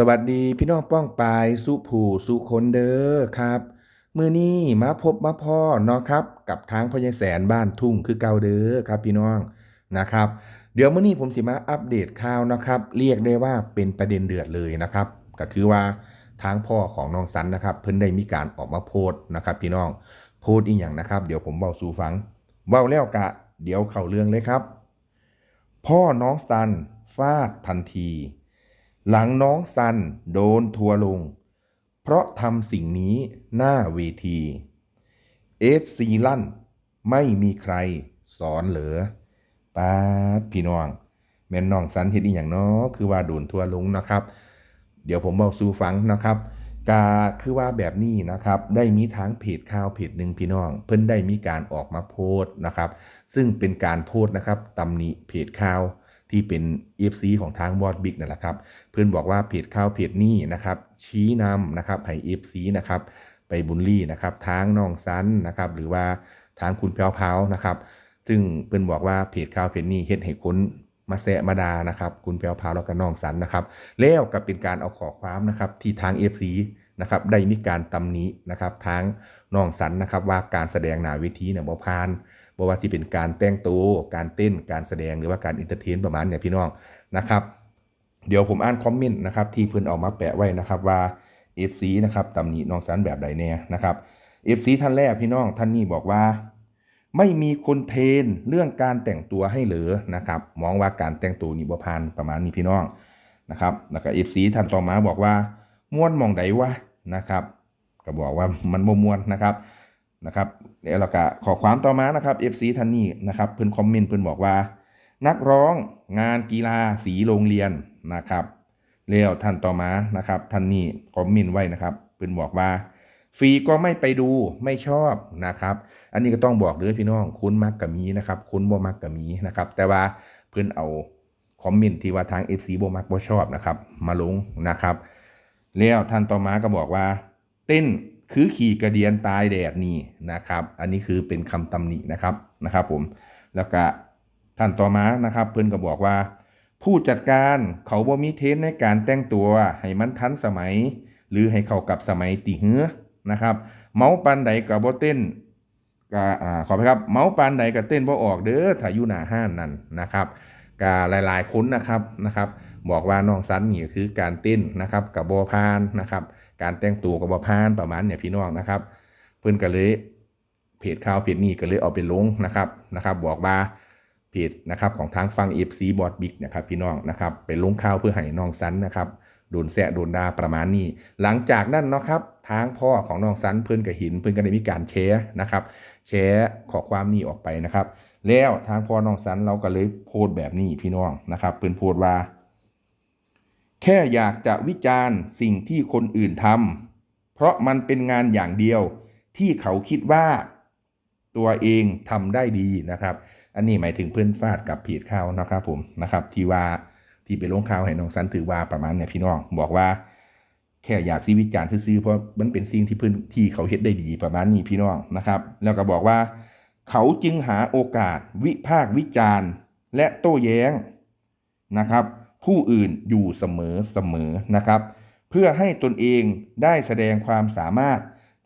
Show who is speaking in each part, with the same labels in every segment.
Speaker 1: สวัสดีพี่น้องป้องปายสุผูสุคนเด้อครับมื่อนี้มาพบมาพ่อเนาะครับ กับทางพญแสนบ้านทุ่งคือเก่าเด้อครับพี่น้องนะครับ เดี๋ยวมื้อนี้ผมสิมาอัปเดตข่าวนะครับ เรียกได้ว่าเป็นประเด็นเดือดเลยนะครับ ก็คือว่าทางพ่อของน้องสันนะครับ เพิ่นได้มีการออกมาโพสต์นะครับ พี่น้องโพสต์อีกอย่างนะครับ เดี๋ยวผมเบาสู่ฟังเบาแล้วกะ เดี๋ยวเข้าเรื่องเลยครับ พ่อน้องซันฟาดทันที หลังน้องซันโดนทัวลง เพราะทำสิ่งนี้หน้าเวทีเอฟซีลั่น ไม่มีใครสอนเหลือป้าพี่น้อง แม่นน้องสันเฮ็ดอีหยังเนาะคือว่าโดนทัวลงนะครับ เดี๋ยวผมบอกสู่ฟังนะครับกาคือว่าแบบนี้นะครับ ได้มีทางเพจข่าวเพจหนึ่งพี่น้อง เพิ่นได้มีการออกมาโพสต์นะครับ ซึ่งเป็นการโพสต์นะครับตำหนิเพจข่าว ที่เป็น FC ของทางวอดบิ๊กนั่นแหละครับ เพื่อนบอกว่าเพจข่าวเพจนี้นะครับ ชี้นำนะครับให้ FC นะครับไปบุลลี่นะครับทางน้องซันนะครับหรือว่าทางคุณแพรวพาวนะครับ ซึ่งเพื่อนบอกว่าเพจข่าวเพจนี้เฮ็ดให้คนมาแซะมาดานะครับ คุณแพรวพาวแล้วก็น้องสันนะครับ แล้วก็เป็นการเอาขอความนะครับที่ทาง FC นะครับได้มีการตำหนินะครับทางน้องสันนะครับว่าการแสดงหนาเวทีเนี่ยบ่ผ่าน บ่ว่าที่เป็นการแต่งตัวการเต้นการแสดงหรือว่าการอินเตอร์เทนประมาณเนี่ยพี่น้องนะครับ เดี๋ยวผมอ่านคอมเมนต์นะครับที่เพื่อนออกมาแปะไว้นะครับว่า FC นะครับตำหนิน้องสันแบบใดแน่นะครับ FC ท่านแรกพี่น้องท่านนี้บอกว่า ไม่มีคนเทนเรื่องการแต่งตัวให้เหลือนะครับมองว่าการแต่งตัวนี่บ่ผ่านประมาณนี้พี่น้องนะครับแล้วก็ FC ท่านต่อมาบอกว่าม่วนมองใดวะนะครับก็บอกว่ามันบ่ม่วนนะครับนะครับ แล้วเราก็ขอความต่อมานะครับ FC ท่านนี้นะครับเพิ่อนคอมเมนต์เพิ่อนบอกว่า นักร้องงานกีฬาสีโรงเรียนนะครับแล้วท่านต่อมานะครับท่านนี้คอมเมนต์ไว้นะครับเพิ่อนบอกว่าฟรีก็ไม่ไปดูไม่ชอบนะครับ อันนี้ก็ต้องบอกเลยพี่น้องคุณมักกับมีนะครับคุณบ่มักกับมีนะครับ แต่ว่าเพื่อนเอาคอมเมนต์ที่ว่าทาง FC บ่มักบ่ชอบนะครับ มาลงนะครับ แล้วท่านต่อมาก็บอกว่า เต้น คือขี่กระเดียนตายแดดนี่นะครับ อันนี้คือเป็นคำตำหนินะครับนะครับ ผมแล้วก็ท่านต่อมานะครับ เพื่อนก็บอกว่า ผู้จัดการเขาบ่มีเทนในการแต่งตัว ให้มันทันสมัย หรือให้เข้ากับสมัยตีเหือนะครับ เมาปันใดกับบ่เต้นก็อ่าขอไปครับเมาปันใดกับเต้นบ่ออกเด้อถ้าอยู่หน้าห้านนั่นนะครับกาหลายๆคนนะครับนะครับ บอกว่าน้องซันนี่คือการเต้นนะครับกับบพานนะครับ การแต่งตัวกับบพานประมาณเนี่ยพี่น้องนะครับ เพิ่นก็เลยเพจข่าวเพจนี้ก็เลยเอาไปลงนะครับนะครับ บอกว่าเพจนะครับของทางฟัง FC บอดบิ๊กนะครับพี่น้องนะครับไปลงข่าวเพื่อให้น้องซันนะครับโดนแซะโดนดาประมาณนี้ หลังจากนั้นเนาะครับทางพ่อของน้องซันเพิ่นก็เห็นเพิ่นก็ได้มีการแชร์นะครับ แชร์ขอความนี้ออกไปนะครับ แล้วทางพ่อน้องซันเราก็เลยโพสต์แบบนี้พี่น้องนะครับ เพิ่นโพสต์ว่า แค่อยากจะวิจารณ์สิ่งที่คนอื่นทำเพราะมันเป็นงานอย่างเดียวที่เขาคิดว่า ตัวเองทำได้ดีนะครับ อันนี้หมายถึงเพื่อนฟาดกับเพจข่าวนะครับผมนะครับ ที่ว่าที่ไปลงข่าวให้น้องสันถือว่าประมาณเนี่ยพี่น้องบอกว่า แค่อยากซีวิจารณ์ซื่อเพราะมันเป็นสิ่งที่เพื่อนที่เขาเฮ็ดได้ดีประมาณนี้พี่น้องนะครับ แล้วก็บอกว่า เขาจึงหาโอกาสวิพากษ์วิจารณ์ และโต้แย้งนะครับ ผู้อื่นอยู่เสมอเสมอนะครับ เพื่อให้ตนเองได้แสดงความสามารถ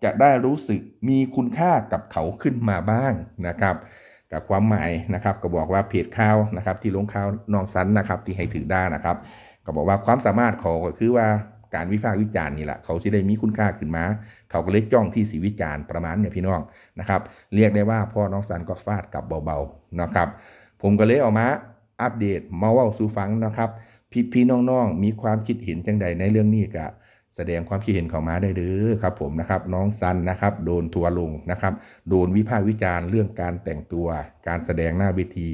Speaker 1: จะได้รู้สึกมีคุณค่ากับเขาขึ้นมาบ้างนะครับ กับความหมายนะครับก็บอกว่าเพจข่าวนะครับ ที่ลงข่าวน้องสันนะครับ ที่ให้ถือได้นะครับ ก็บอกว่าความสามารถเขาก็คือว่าการวิพากษ์วิจารณ์นี่แหละเขาสิได้มีคุณค่าขึ้นมา เขาก็เลยจ้องที่สีวิจารณ์ประมาณเนี่ยพี่น้องนะครับ เรียกได้ว่าพ่อน้องสันก็ฟาดกับเบาๆนะครับ ผมก็เลยเออกมา อัปเดตมาเว่าสู่ฟังนะครับ พี่พี่น้องๆมีความคิดเห็นจังใดในเรื่องนี้ก็แสดงความคิดเห็นข้ามาได้เด้อครับผมนะครับน้องซันนะครับโดนทัวลงนะครับโดนวิพากษ์วิจารณ์เรื่องการแต่งตัวการแสดงหน้าเวที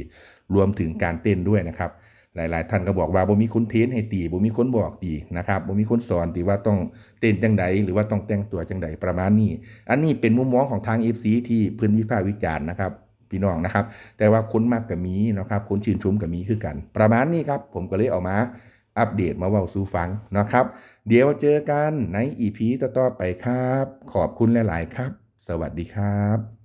Speaker 1: รวมถึงการเต้นด้วยนะครับ หลายๆ ท่านก็บอกว่าบ่มีคนเทนให้ตีบ่มีคนบอกตีนะครับบ่มีคนสอนตีว่าต้องเต้นจังใดหรือว่าต้องแต่งตัวจังใดประมาณนี้ อันนี้เป็นมุมมองของทาง FC ที่พิ่นวิพากษ์วิจารณ์นะครับ พี่น้องนะครับ แต่ว่าคนมากกับมีนะครับคนชื่นชมกับมีคือกัน ประมาณนี้ครับ ผมก็เลยเอามาอัปเดตมาเว้าสู่ฟังนะครับ เดี๋ยวเจอกันในอีพีต่อๆไปครับ ขอบคุณหลาย ๆ ครับ สวัสดีครับ